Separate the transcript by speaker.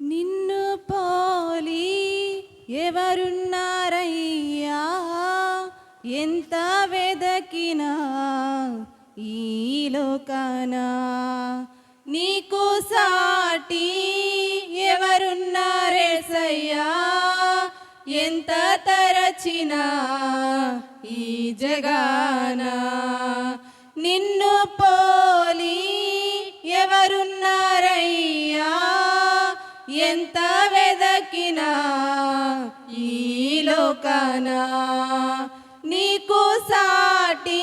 Speaker 1: నిన్ను పోలి ఎవరున్నారయ్యా? ఎంత వెదకినా ఈ లోకాన? నీకు సాటి ఎవరున్నారే సయ్యా ఎంత తరచినా ఈ జగానా? నిన్ను పోలి ఎంత వెదకినా ఈ లోకనా నీకు సాటి